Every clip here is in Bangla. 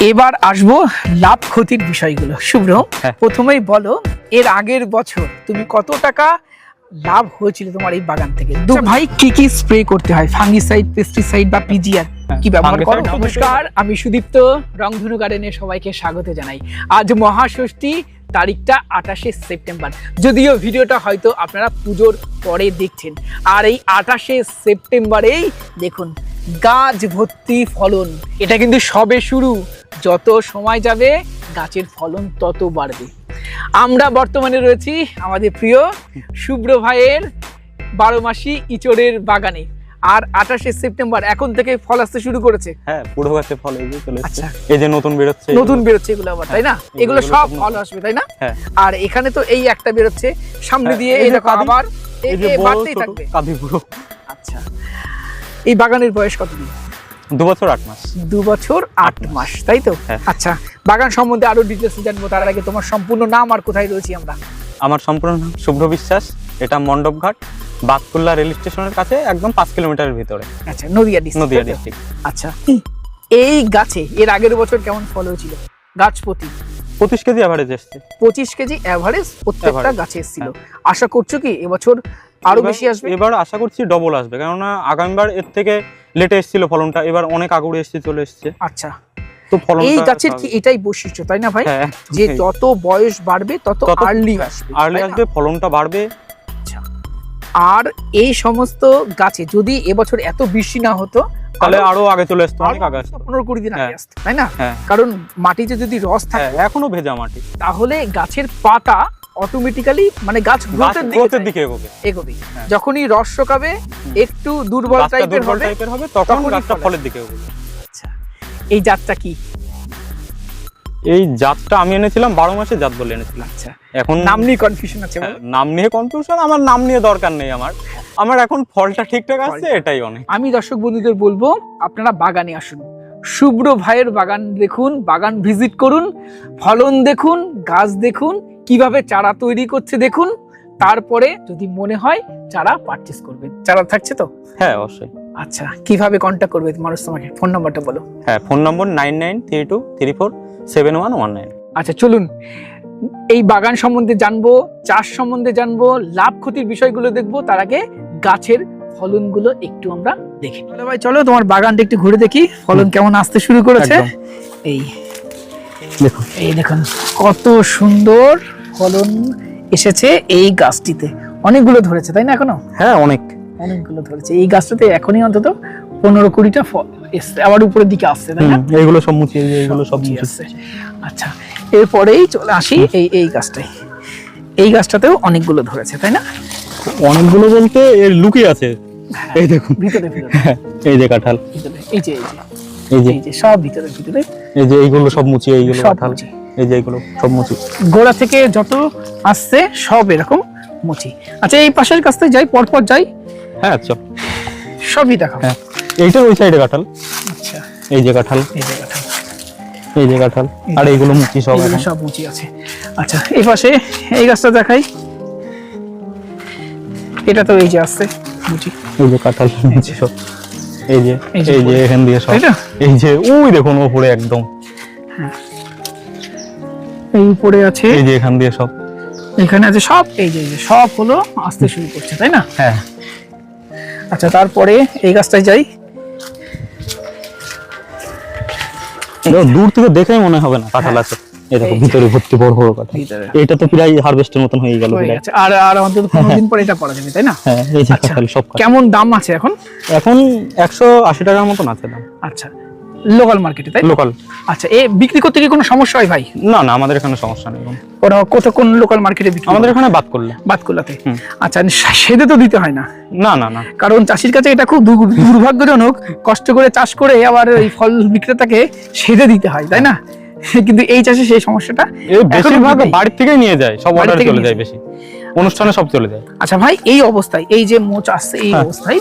এবার আসব লাভ ক্ষতির বিষয়গুলো। শুভ্র হ্যাঁ। প্রথমেই বলো এর আগের বছর তুমি কত টাকা লাভ হয়েছিল তোমার এই বাগান থেকে? দু- ভাই কি কি স্প্রে করতে হয়? ফাঙ্গিসাইড পেস্টিসাইড বা পিজিআর হ্যাঁ, কি ব্যবহার করো? নমস্কার আমি সুদীপ্ত রংধনু গার্ডেনে সবাইকে স্বাগত জানাই। আজ মহাষষ্ঠী তারিখটা আঠাশে সেপ্টেম্বর। যদিও ভিডিওটা হয়তো আপনারা পুজোর পরে দেখছেন। আর এই আঠাশে সেপ্টেম্বরেই দেখুন গাছ ভর্তি ফলন। এটা কিন্তু সবে শুরু। যত সময় যাবে গাছের ফলন তত বাড়বে। আমরা বর্তমানে রয়েছি আমাদের প্রিয় শুভ্র ভাইয়ের বারো মাসি ইচড়ের বাগানে। আর আঠাশে সেপ্টেম্বর এখন থেকে ফল আসতে শুরু করেছে। হ্যাঁ পুরো গাছে ফল এই যে চলে আচ্ছা। এই যে নতুন বেরোচ্ছে। নতুন বেরোচ্ছে এগুলো আবার তাই না? হ্যাঁ, এগুলো সব ফল আসবে তাই না? হ্যাঁ। আর এখানে তো এই একটা বেরোচ্ছে। সামনে হ্যাঁ, দিয়ে এই এই যে দেখো কাঁদি, আবার বাড়তেই থাকবে। কাঁদি পুরো। আচ্ছা। এই বাগানের বয়স কতদিন? দু বছর আট মাস। দু বছর আট মাস। তাই তো? হ্যাঁ। আচ্ছা বাগান সম্বন্ধে আরও ডিটেলস জানব। তার আগে তোমার সম্পূর্ণ নাম আর কোথায় রয়েছি আমরা? আমার সম্পূর্ণ নাম শুভ্র বিশ্বাস। এটা মণ্ডপঘাট বাতকুল্লা রেল স্টেশনের কাছে একদম পাঁচ কিলোমিটারের ভিতরে। আচ্ছা নদিয়া ডিস্ট্রিক্ট নদিয়া ডিস্ট্রিক্ট আচ্ছা। এই গাছে এর আগের বছর কেমন ফল হয়েছিল? গাছ প্রতি পঁচিশ কেজি অ্যাভারেজ এসছে। পঁচিশ কেজি অ্যাভারেজ প্রত্যেকটা গাছে এসেছিল আশা করছ কি এবছর আরও বেশি আসবে? এবার আশা করছি ডবল আসবে। কেননা আগামীবার এর থেকে লেটে এসেছিল ফলনটা এবার অনেক আগুড়ে এসছে চলে এসছে। আচ্ছা। তো ফলন এই গাছের কি এটাই বৈশিষ্ট্য তাই না ভাই? হ্যাঁ যে যত বয়স বাড়বে তত তত আর্লি আসবে আর্লি আসবে ফলনটা বাড়বে। আচ্ছা। আর এই সমস্ত গাছে যদি এবছর এত বৃষ্টি না হতো তাহলে আরও আগে চলে আসতো অনেক আগে আসতো। পনেরো কুড়ি দিন আগে হ্যাঁ। আসতো তাই না? হ্যাঁ। কারণ মাটিতে যদি রস থাকে হ্যাঁ এখনও ভেজা মাটি। তাহলে গাছের পাতা অটোমেটিক্যালি মানে গাছ গ্রোথের দিকে এগোবে। এগোবে। যখনই রস শোকাবে একটু দুর্বল টাইপের হবে তখন গাছটা ফলের দিকে এগোবে। আচ্ছা এই জাতটা কি? এই জাতটা আমি এনেছিলাম বারো মাসের জাত বলে এনেছিলাম। আচ্ছা। এখন নাম নিয়ে কনফিউশন আছে। হ্যাঁ, নাম নিয়ে কনফিউশন আমার নাম নিয়ে দরকার নেই আমার। আমার এখন ফলটা ঠিকঠাক আসছে ফলটা। এটাই অনেক। আমি দর্শক বন্ধুদের বলব আপনারা বাগানে আসুন। শুভ্র ভাইয়ের বাগান দেখুন বাগান ভিজিট করুন ফলন দেখুন গাছ দেখুন কীভাবে চারা তৈরি করছে দেখুন তারপরে যদি মনে হয় চারা পারচেস করবেন। চারা থাকছে তো? হ্যাঁ অবশ্যই। আচ্ছা কীভাবে কন্ট্যাক্ট করবে মানুষ তোমাকে ফোন নাম্বারটা বলো। হ্যাঁ phone number nine nine three two three four seven one one nine আচ্ছা চলুন। এই বাগান সম্বন্ধে জানব চাষ সম্বন্ধে জানব লাভ ক্ষতির বিষয়গুলো দেখব তার আগে গাছের ফলনগুলো একটু আমরা দেখি চলো ভাই চলো তোমার বাগানটা একটু ঘুরে দেখি ফলন কেমন আসতে শুরু করেছে। এই দেখুন। এই দেখুন কত সুন্দর ফলন এসেছে এই গাছটিতে। অনেকগুলো ধরেছে তাই না এখনও? হ্যাঁ অনেক। অনেকগুলো ধরেছে। এই গাছটাতে এখনই অন্তত পনেরো কুড়িটা ফল। আবার উপরের দিকে আসছে তাই না? এইগুলো সব মুচিয়ে এইগুলো সব মুছে আসছে। আচ্ছা এরপরেই চলে আসি এই এই গাছটাই এই গাছটাতেও অনেকগুলো ধরেছে তাই না? অনেকগুলো বলতে এর লুকিয়ে আছে। এই দেখুন। ভিতরে ভিতরে। এই যে কাঁঠাল। এই যে এই যে। এই যে। সব ভিতরে ভিতরে। এই যে এইগুলো সব মুচিয়ে এইগুলো কাঁঠাল। এই যে এইগুলো সব মুচি গোড়া থেকে যত আসছে সব এরকম মুচি আচ্ছা এই পাশের কাছ থেকে যাই পরপর যাই। হ্যাঁ আচ্ছা সবই দেখাবো। হ্যাঁ। এইটা ওই সাইডে কাঁঠাল। আচ্ছা। এই যে কাঁঠাল। এই যে কাঁঠাল। এই যে কাঁঠাল। আর এইগুলো মুচি সব। সব মুচি আছে। আচ্ছা এই পাশে এই গাছটা দেখাই। এটা তো এই যে আসছে মুচি। এই যে কাঁঠাল মুচি সব। এই যে এই যে। এখান দিয়ে সব। এই যে ওই দেখুন উপরে একদম। হ্যাঁ। এই উপরে আছে। এই যে এখান দিয়ে সব। এখানে আছে সব এই যে এই যে সব হলো আসতে শুরু করছে তাই না? হ্যাঁ। আচ্ছা তারপরে এই গাছটায় যাই। দূর থেকে দেখেই মনে হবে না কাঁঠাল আছে। এই দেখো ভিতরে ভর্তি বড় বড় কাঁঠাল। এটা তো প্রায় হারভেস্টের মতন হয়ে গেল হয়ে গেছে। আর আর অন্তত পনেরো দিন পরে এটা করা যাবে তাই না? হ্যাঁ এই যে আচ্ছা। কাঁঠাল সব কেমন দাম আছে এখন? এখন একশো আশি টাকার মতন আছে দাম। আচ্ছা। লোকাল মার্কেটে তাই লোকাল আচ্ছা এ বিক্রি করতে কি কোনো সমস্যা হয় ভাই? না না আমাদের এখানে সমস্যা নেই। ওরা কত কোন লোকাল মার্কেটে বিক্রি আমাদের এখানে বাদ করলে বাতকুলাতে হুম। আচ্ছা সেদে তো দিতে হয় না? না না না। কারণ চাষির কাছে এটা খুব দুর্ভাগ্যজনক কষ্ট করে চাষ করে আবার এই ফল বিক্রেতাকে সেদে দিতে হয় তাই না? কিন্তু এই চাষে সেই সমস্যাটা বেশিরভাগ নেই। বাড়ির থেকেই নিয়ে যায় সব বাড়ি অর্ডার চলে যায়। বেশি। অনুষ্ঠানে সব চলে যায়। আচ্ছা ভাই এই অবস্থায় এই যে মোচ আসছে এই হ্যাঁ। অবস্থায়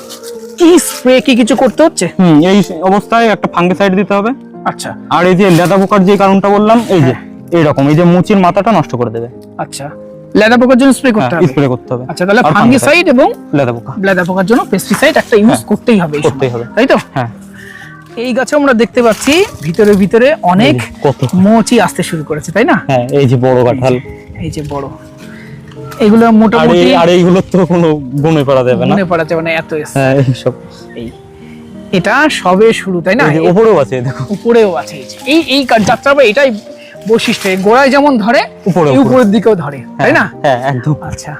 কি স্প্রে কি কিছু করতে হচ্ছে? হুম এই অবস্থায় একটা ফাঙ্গিসাইড দিতে হবে। আচ্ছা। আর এই যে লেদা পোকার যে কারণটা বললাম এই যে এইরকম এই যে মুচির মাথাটা নষ্ট করে দেবে। আচ্ছা। লেদা পোকার জন্য স্প্রে করতে হবে? স্প্রে করতে হবে। আচ্ছা তাহলে ফাঙ্গিসাইড এবং লেদা পোকা। লেদা পোকার জন্য পেস্টিসাইড একটা ইউজ করতেই হবে করতেই হবে। তাই তো? হ্যাঁ। এই গাছে আমরা দেখতে পাচ্ছি ভিতরে ভিতরে অনেক কত। মোচি আসতে শুরু করেছে তাই না? হ্যাঁ এই যে বড় কাঁঠাল। এই যে বড়। এগুলো মোটামুটি আর এইগুলোর তো কোনো গুণে করা যাবে না। পড়া যাবে না এত। হ্যাঁ এইসব এই। এটা সবে শুরু তাই না? ওপরেও আছে দেখো। উপরেও আছে এই এই যাত্রা বা এটাই বৈশিষ্ট্য। গোড়ায় যেমন ধরে উপরে, উপরের দিকেও ধরে তাই না? হ্যাঁ একদম। আচ্ছা।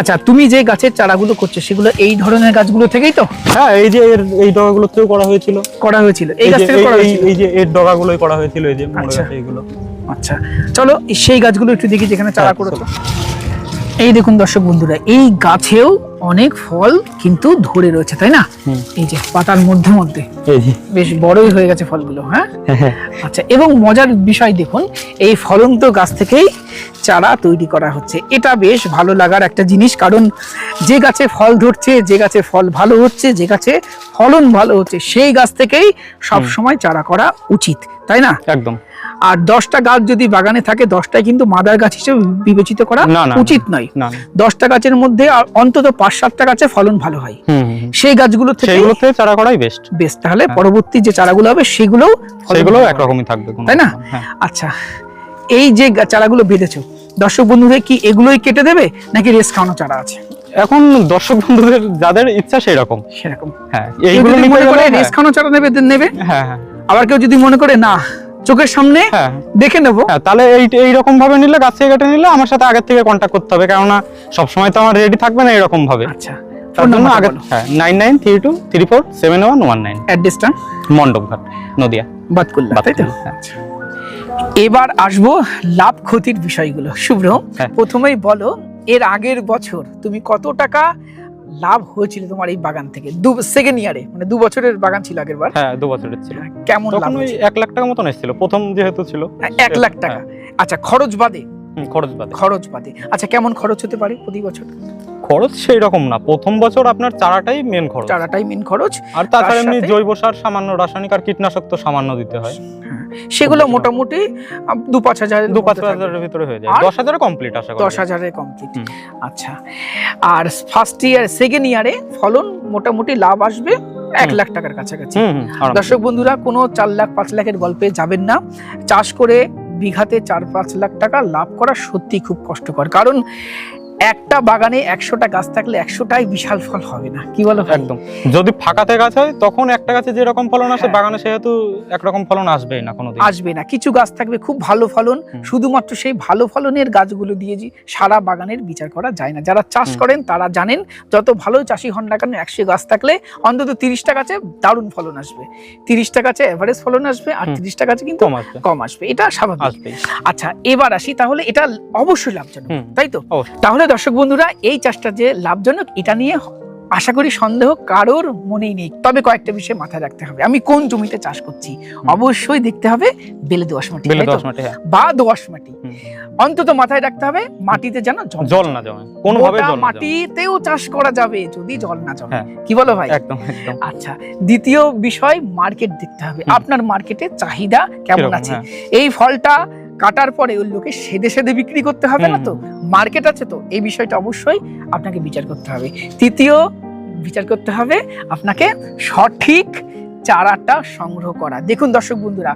আচ্ছা তুমি যে গাছের চারাগুলো করছ সেগুলো এই ধরনের গাছগুলো থেকেই তো? হ্যাঁ এই যে এর এই ডগাগুলোতেও করা হয়েছিল। করা হয়েছিল এই গাছ থেকে করা হয়েছিল। এই যে এর ডগাগুলোই করা হয়েছিল এই যে মোড়ে আচ্ছা। গাছে আচ্ছা। চলো সেই গাছগুলো একটু দেখি যেখানে চারা হ্যাঁ, করেছ। এই দেখুন দর্শক বন্ধুরা এই গাছেও অনেক ফল কিন্তু ধরে রয়েছে তাই না? এই যে পাতার মধ্যে মধ্যে। বেশ বড়ই হয়ে গেছে ফলগুলো হ্যাঁ? হ্যাঁ, হ্যাঁ। আচ্ছা এবং মজার বিষয় দেখুন এই ফলন্ত গাছ থেকেই চারা তৈরি করা হচ্ছে। এটা বেশ ভালো লাগার একটা জিনিস কারণ যে গাছে ফল ধরছে যে গাছে ফল ভালো হচ্ছে যে গাছে ফলন ভালো হচ্ছে সেই গাছ থেকেই সব সময় চারা করা উচিত তাই না? একদম। আর দশটা গাছ যদি বাগানে থাকে দশটাই কিন্তু মাদার গাছ হিসেবে বিবেচিত করা উচিত নয়। দশটা গাছের মধ্যে অন্তত পাঁচ সাতটা গাছে ফলন ভালো হয়। সেই গাছগুলো থেকে চারা করাই বেস্ট বেশ তাহলে পরবর্তী যে চারাগুলো হবে সেগুলোও সেগুলো একরকমই থাকবে তাই না? হ্যাঁ। আচ্ছা এই যে চারাগুলো বেঁধেছো দর্শক বন্ধুদের কি এগুলোই কেটে দেবে নাকি রেস খাওয়ানো চারা আছে? এখন দর্শক বন্ধুদের যাদের ইচ্ছা সেই রকম সেরকম। হ্যাঁ এইগুলো করে রেস খাওয়ানো চারা নেবে নেবে। হ্যাঁ হ্যাঁ। আবার কেউ যদি মনে করে না চোখের সামনে হ্যাঁ। দেখে নেব। হ্যাঁ তাহলে এই এইরকম ভাবে নিলে গাছ থেকে কেটে নিলে আমার সাথে আগের থেকে কন্ট্যাক্ট করতে হবে কেননা সবসময় তো আমার রেডি থাকবে না এরকম ভাবে আচ্ছা ফোন জন্য আগে হ্যাঁ nine nine three two three four seven one one nine অ্যাড্রেসটা মণ্ডপঘাট নদিয়া। বাদ করলাম তাই তো? বাতকুল্লা, হ্যাঁ। এবার আসব লাভ ক্ষতির বিষয়গুলো। শুভ্র। প্রথমেই বলো এর আগের বছর তুমি কত টাকা লাভ হয়েছিল তোমার এই বাগান থেকে? দু সেকেন্ড ইয়ারে মানে দু বছরের বাগান ছিল আগের বার? হ্যাঁ দু বছরের ছিল। কেমন লাভ তখন ওই? এক লাখ টাকা মতন এসেছিল প্রথম যেহেতু ছিল। এক লাখ টাকা। আচ্ছা খরচ বাদে? খরচ বাদে। খরচ বাদে। আচ্ছা কেমন খরচ হতে পারে প্রতি বছর? খরচ সেই রকম না। প্রথম বছর আপনার চারাটাই মেন খরচ। চারাটাই মেন খরচ। আর তাছাড়া এমনি জৈব সার সামান্য রাসায়নিক আর কীটনাশক তো সামান্য দিতে হয়। সেগুলো মোটামুটি দু পাঁচ হাজার দু পাঁচ হাজারের ভিতরে হয়ে যায় দশ হাজারে কমপ্লিট আশা করি। দশ হাজারের কমপ্লিট আচ্ছা। আর ফার্স্ট ইয়ার সেকেন্ড ইয়ারে ফলন মোটামুটি লাভ আসবে এক লাখ টাকার কাছাকাছি। দর্শক বন্ধুরা কোনো চার লাখ পাঁচ লাখের গল্পে যাবেন না। চাষ করে বিঘাতে চার পাঁচ লাখ টাকা লাভ করা সত্যি খুব কষ্টকর। কারণ একটা বাগানে একশোটা গাছ থাকলে একশোটাই বিশাল ফল হবে না। কি বলো একদম। যদি ফাঁকাতে গাছ হয় তখন একটা গাছে যেরকম ফলন আসে হ্যাঁ। বাগানে সেহেতু একরকম ফলন আসবেই না কোনোদিন। আসবে না। কিছু গাছ থাকবে খুব ভালো ফলন শুধুমাত্র সেই ভালো ফলনের গাছগুলো দিয়ে যে সারা বাগানের বিচার করা যায় না। যারা চাষ করেন তারা জানেন যত ভালো চাষি হন না কেন একশো গাছ থাকলে অন্তত তিরিশটা গাছে দারুণ ফলন আসবে। তিরিশটা গাছে এভারেজ ফলন আসবে আর তিরিশটা গাছে কিন্তু কম আসবে। আসবে। এটা স্বাভাবিক। আচ্ছা এবার আসি তাহলে এটা অবশ্যই লাভজনক তাই তো? অবশ্যই। তাহলে দর্শক বন্ধুরা এই চাষটা যে লাভজনক এটা নিয়ে আশা করি সন্দেহ কারোর মনেই নেই। তবে কয়েকটা বিষয় মাথায় রাখতে হবে। আমি কোন জমিতে চাষ করছি? অবশ্যই দেখতে হবে বেলে দোয়াশ মাটি হ্যাঁ। বা দোয়াশ মাটি। অন্তত মাথায় রাখতে হবে মাটিতে যেন জল না জমে। কোনোভাবে জল মাটিতেও চাষ করা যাবে যদি জল না জমে। হ্যাঁ। কি বলো ভাই? একদম একদম। আচ্ছা দ্বিতীয় বিষয় মার্কেট দেখতে হবে। আপনার মার্কেটে চাহিদা কেমন আছে? হ্যাঁ। এই ফলটা কাটার পরে ওই লোকে সেদে সেদে বিক্রি করতে হবে না তো? মার্কেট আছে তো, এই বিষয়টা অবশ্যই আপনাকে বিচার করতে হবে। তৃতীয় বিচার করতে হবে আপনাকে সঠিক চারাটা সংগ্রহ করা। দেখুন দর্শক বন্ধুরা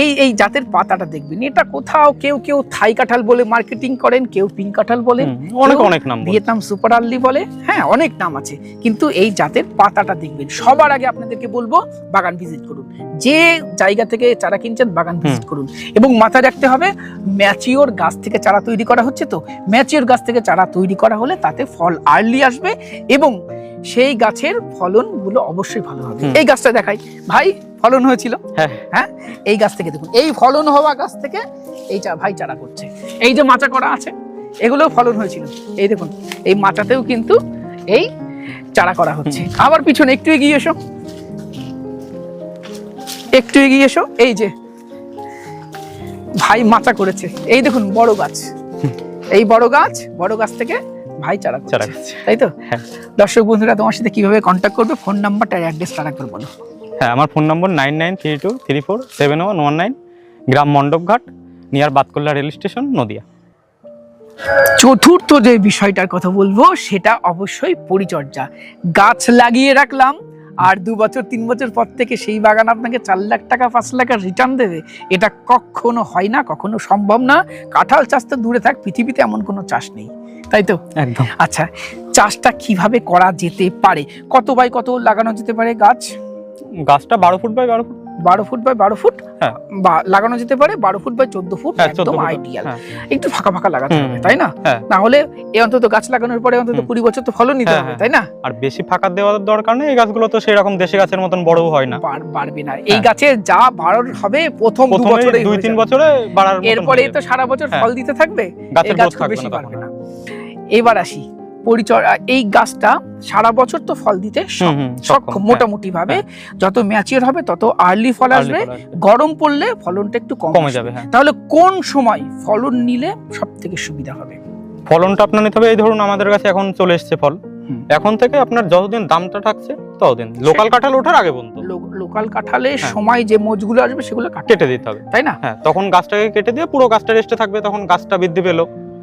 এই এই জাতের পাতাটা দেখবেন। এটা কোথাও কেউ কেউ থাই কাঁঠাল বলে মার্কেটিং করেন কেউ পিঙ্ক কাঁঠাল বলেন অনেক অনেক নাম ভিয়েতনাম সুপার আর্লি বলে হ্যাঁ অনেক নাম আছে। কিন্তু এই জাতের পাতাটা দেখবেন। সবার আগে আপনাদেরকে বলব বাগান ভিজিট করুন। যে জায়গা থেকে চারা কিনছেন বাগান ভিজিট করুন। এবং মাথায় রাখতে হবে ম্যাচিওর গাছ থেকে চারা তৈরি করা হচ্ছে তো ম্যাচিওর গাছ থেকে চারা তৈরি করা হলে তাতে ফল আর্লি আসবে এবং সেই গাছের ফলনগুলো অবশ্যই ভালো হবে। এই গাছটা দেখাই। ভাই ফলন হয়েছিল? হ্যাঁ। হ্যাঁ? এই গাছ থেকে দেখুন এই ফলন হওয়া গাছ থেকে এই চা ভাই চারা করছে। এই যে মাচা করা আছে এগুলোও ফলন হয়েছিল। এই দেখুন এই মাচাতেও কিন্তু এই চারা করা হচ্ছে। আবার পিছনে একটু এগিয়ে এসো। একটু এগিয়ে এসো। এই যে ভাই মাচা করেছে। এই দেখুন বড় গাছ। এই বড় গাছ বড় গাছ থেকে ভাই চারা চারা। তাই তো? হ্যাঁ। দর্শক বন্ধুরা তোমার সাথে কীভাবে কন্ট্যাক্ট করবে? ফোন নাম্বারটা অ্যাড্রেসটা একবার বলো। হ্যাঁ আমার phone number nine nine three two three four seven one one nine গ্রাম Mandapghat near Batkulla rail station Nadia. চতুর্থ যে বিষয়টার কথা বলব সেটা অবশ্যই পরিচর্যা। গাছ লাগিয়ে রাখলাম আর দু বছর তিন বছর পর থেকে সেই বাগান আপনাকে চার লাখ টাকা পাঁচ লাখ রিটার্ন দেবে। এটা কখনো হয় না কখনো সম্ভব না। কাঁঠাল চাষ তো দূরে থাক পৃথিবীতে এমন কোনো চাষ নেই। তাই তো? একদম। আচ্ছা চাষটা কীভাবে করা যেতে পারে? কত বাই কত লাগানো যেতে পারে গাছ? গাছটা বারো ফুট বাই বারো ফুট? বারো ফুট বাই বারো ফুট? হ্যাঁ। বা লাগানো যেতে পারে বারো ফুট বাই চোদ্দ ফুট হ্যাঁ একদম আইডিয়াল হ্যাঁ। একটু ফাঁকা ফাঁকা লাগাতে হবে তাই না। না হলে এ অন্তত গাছ লাগানোর পরে অন্তত কুড়ি বছর তো ফলন নিতে হবে। তাই না? আর বেশি ফাঁকা দেওয়ার দরকার নেই এই গাছগুলো তো সেই রকম দেশি গাছের মতন বড়ও হয় না। বাড়বে না। এই। গাছে যা বাড়ার হবে প্রথম দু বছরেই দুই তিন বছরে বাড়ার মতন এরপরেই তো সারা বছর। ফল দিতে থাকবে গাছের গাছ গ্রোথ থাকবে বেশি বাড়বে না। এবার আসি। পরিচর্যা এই গাছটা সারা বছর তো ফল দিতে সক্ষম মোটামুটি ভাবে যত ম্যাচিওর হবে তত আর্লি ফল আসবে। গরম পড়লে ফলনটা একটু কম যাবে হ্যাঁ। তাহলে কোন সময় ফলন নিলে সব থেকে সুবিধা হবে? ফলনটা আপনার নিতে হবে এই ধরুন আমাদের কাছে এখন চলে এসেছে ফল। এখন থেকে আপনার যতদিন দামটা থাকছে ততদিন। লোকাল কাঁঠাল ওঠার আগে পর্যন্ত। লোকাল কাঁঠালের হ্যাঁ। সময় যে মোজগুলো আসবে সেগুলো কেটে দিতে হবে। তাই না? হ্যাঁ তখন গাছটাকে কেটে দিয়ে পুরো গাছটা রেস্টে থাকবে তখন গাছটা বৃদ্ধি পেল।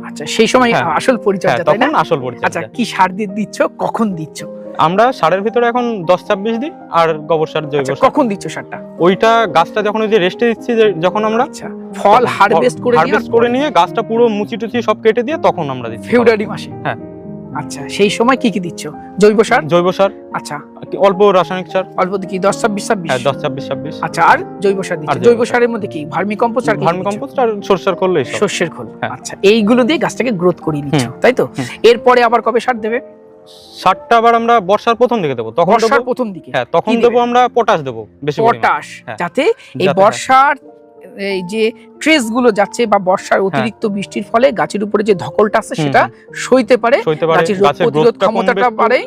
আচ্ছা সেই সময় হ্যাঁ। আসল হ্যাঁ পরিচর্যা তাই না? আসল আচ্ছা কি সার দিয়ে দিচ্ছ কখন দিচ্ছ? আমরা সারের ভিতরে এখন দশ ছাব্বিশ দিই আর গোবর সার জৈব আচ্ছা কখন দিচ্ছ সারটা? ওইটা গাছটা যখন ওই যে রেস্টে দিচ্ছি যখন আমরা আচ্ছা ফল হারভেস্ট করে হারভেস্ট করে নিয়ে গাছটা পুরো মুচি টুচি সব কেটে দিয়ে তখন আমরা দিচ্ছি ফেব্রুয়ারি মাসে? হ্যাঁ। আচ্ছা সেই সময় কি কি দিচ্ছ? জৈব সার? জৈব সার। আচ্ছা অল্প রাসায়নিক সার? অল্প কি? দশ ছাব্বিশ ছাব্বিশ? হ্যাঁ দশ ছাব্বিশ ছাব্বিশ। আচ্ছা আর জৈব সার দিচ্ছ জৈব সারের মধ্যে কি? ভার্মি কম্পোস্ট আর ভার্মি কম্পোস্ট আর সরষার খোল শস্যের খোল। হ্যাঁ। আচ্ছা এইগুলো দিয়ে গাছটাকে গ্রোথ করিয়ে নিচ্ছ তাই তো? এরপরে আবার কবে সার দেবে? সারটা আবার আমরা বর্ষার প্রথম দিকে দেবো তখন বর্ষার প্রথম দিকে। হ্যাঁ তখন দেবো আমরা পটাশ দেবো বেশি পটাশ হ্যাঁ। যাতে এই যাতে- বর্ষার এই যে ট্রেসগুলো যাচ্ছে বা বর্ষার অতিরিক্ত বৃষ্টির ফলে গাছের উপরে যে ধকলটা আছে সেটা সইতে পারে গাছের রোগ প্রতিরোধ ক্ষমতাটা বাড়ে।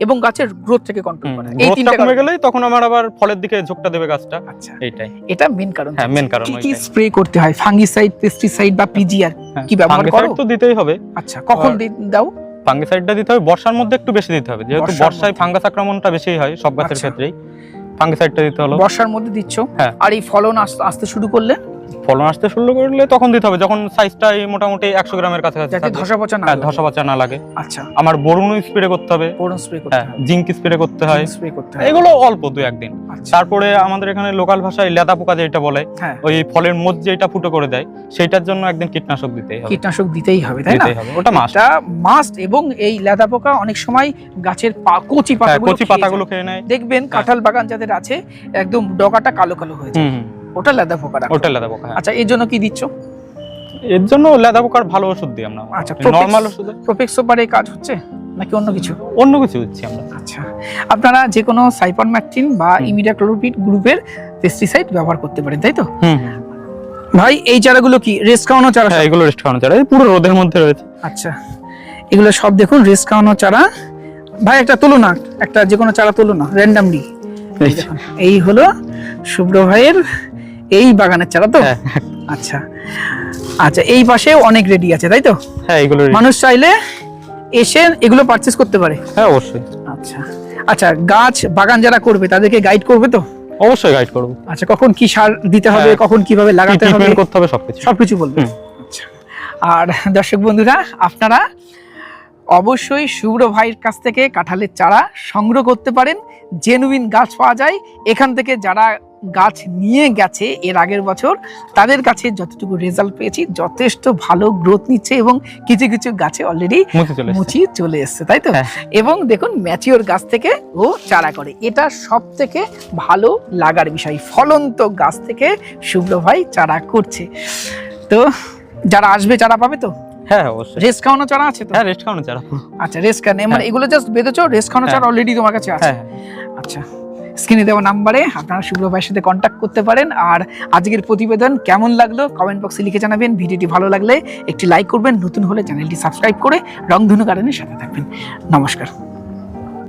এবং গাছের গ্রোথ থেকে কন্ট্রোল করে। এই তিনটা কমে। গেলেই তখন আমার আবার ফলের দিকে ঝোঁকটা দেবে গাছটা। আচ্ছা। এইটাই। এটা মেন কারণ হ্যাঁ মেন কারণ কি স্প্রে করতে হয়? ফাঙ্গিসাইড পেস্টিসাইড বা পিজিআর হ্যাঁ, কি ব্যবহার করো? তো দিতেই হবে। আচ্ছা কখন দাও? ফাঙ্গিসাইডটা দিতে হবে বর্ষার মধ্যে একটু বেশি দিতে হবে। যেহেতু বর্ষায় ফাঙ্গাস আক্রমণটা বেশি হয় সব গাছের আচ্ছা। ক্ষেত্রেই। ফাঙ্গিসাইডটা দিতে হলো। বর্ষার মধ্যে দিচ্ছ? হ্যাঁ। আর এই ফলন আস- আসতে শুরু করলে? ফলন আসতে শুরু করলে তখন দিতে হবে যখন সাইজটা মোটামুটি একশো গ্রামের কাছাকাছি যাতে ধসা পচা না হ্যাঁ লাগে। ধসা বাচ্চা না লাগে। আচ্ছা। আমার বরুণ স্প্রে করতে হবে। বোরন স্প্রে করতে হ্যাঁ জিঙ্ক স্প্রে করতে হয়। স্প্রে করতে হয়। এগুলো অল্প দু একদিন। আচ্ছা। তারপরে আমাদের এখানে লোকাল ভাষায় লেদা পোকা যেটা বলে হ্যাঁ। ওই ফলের মধ্যে যেটা ফুটো করে দেয় সেটার জন্য একদিন কীটনাশক দিতেই হবে। কীটনাশক দিতেই হবে তাই না? ওটা মাস এটা মাস্ট এবং এই লেদা পোকা অনেক সময় গাছের পা- কচি পাতাগুলো কচি পাতাগুলো খেয়ে নেয়। দেখবেন কাঁঠাল বাগান যাদের আছে একদম ডগাটা কালো কালো হয়ে যায়। ওটা লেদা পোকা। ওটা লেদা পোকা। আচ্ছা এর জন্য কি দিচ্ছ? এর জন্য লেদা পোকার ভালো ওষুধ দিই আমরা। আচ্ছা, নর্মাল ওষুধ। প্রোপেক্স সুপারে কাজ হচ্ছে নাকি অন্য কিছু? অন্য কিছু দিচ্ছি আমরা। আচ্ছা আপনারা যে কোনো সাইপারম্যাকটিন বা হুম। ইমিডাক্লোরোপিড গ্রুপের পেস্টিসাইড ব্যবহার করতে পারেন তাই তো? হুম ভাই এই চারাগুলো কি রেস খাওয়ানো চারা হ্যাঁ এগুলো রেস্ট খাওয়ানো চারা এই পুরো রোদের মধ্যে রয়েছে। আচ্ছা এগুলো সব দেখুন রেস খাওয়ানো চারা। ভাই একটা তুলো না একটা যে কোনো চারা তুলো না র্যান্ডামলি এই হলো শুভ্র ভাইয়ের এই বাগানের চারা তো? হ্যাঁ। আচ্ছা। আচ্ছা এই পাশে অনেক রেডি আছে তাই তো? হ্যাঁ এগুলো মানুষ চাইলে এসে এগুলো পারচেস করতে পারে। হ্যাঁ অবশ্যই। আচ্ছা। আচ্ছা গাছ বাগান যারা করবে তাদেরকে গাইড করবে তো? অবশ্যই গাইড করব। আচ্ছা কখন কি সার দিতে হবে হ্যাঁ। কখন কীভাবে লাগাতে হবে? করতে হবে সবকিছু। সবকিছু বলবে। আচ্ছা। আর দর্শক বন্ধুরা আপনারা অবশ্যই শুভ্র ভাইয়ের কাছ থেকে কাঁঠালের চারা সংগ্রহ করতে পারেন। জেনুইন গাছ পাওয়া যায়। এখান থেকে যারা গাছ নিয়ে গেছে এর আগের বছর। তাদের কাছে যতটুকু রেজাল্ট পেয়েছি যথেষ্ট ভালো গ্রোথ নিচ্ছে এবং কিছু কিছু গাছে অলরেডি মুছে চলে এসেছে। মুচি চলে এসছে তাই তো? হ্যাঁ। এবং দেখুন ম্যাচিওর গাছ থেকে ও চারা করে। এটা সব থেকে ভালো লাগার বিষয়। ফলন্ত গাছ থেকে শুভ্র ভাই চারা করছে। তো যারা আসবে চারা পাবে তো? হ্যাঁ হ্যাঁ, অবশ্যই। রেস্ট খাওয়ানো চারা আছে তো? হ্যাঁ রেস্ট খাওয়ানো চারা। আচ্ছা রেস্ট খানে মানে হ্যাঁ। এগুলো জাস্ট বেঁধেছো? রেস্ট খাওয়ানো চারা। অলরেডি তোমার কাছে আছে? হ্যাঁ। আচ্ছা। স্ক্রিনে দেওয়া নাম্বারে আপনারা শুভ্র ভাইয়ের সাথে কন্ট্যাক্ট করতে পারেন। আর আজকের প্রতিবেদন কেমন লাগল কমেন্ট বক্সে লিখে জানাবেন। ভিডিওটি ভালো লাগলে একটি লাইক করবেন। নতুন হলে চ্যানেলটি সাবস্ক্রাইব করে রংধনু গার্ডেনের সাথে থাকবেন। নমস্কার।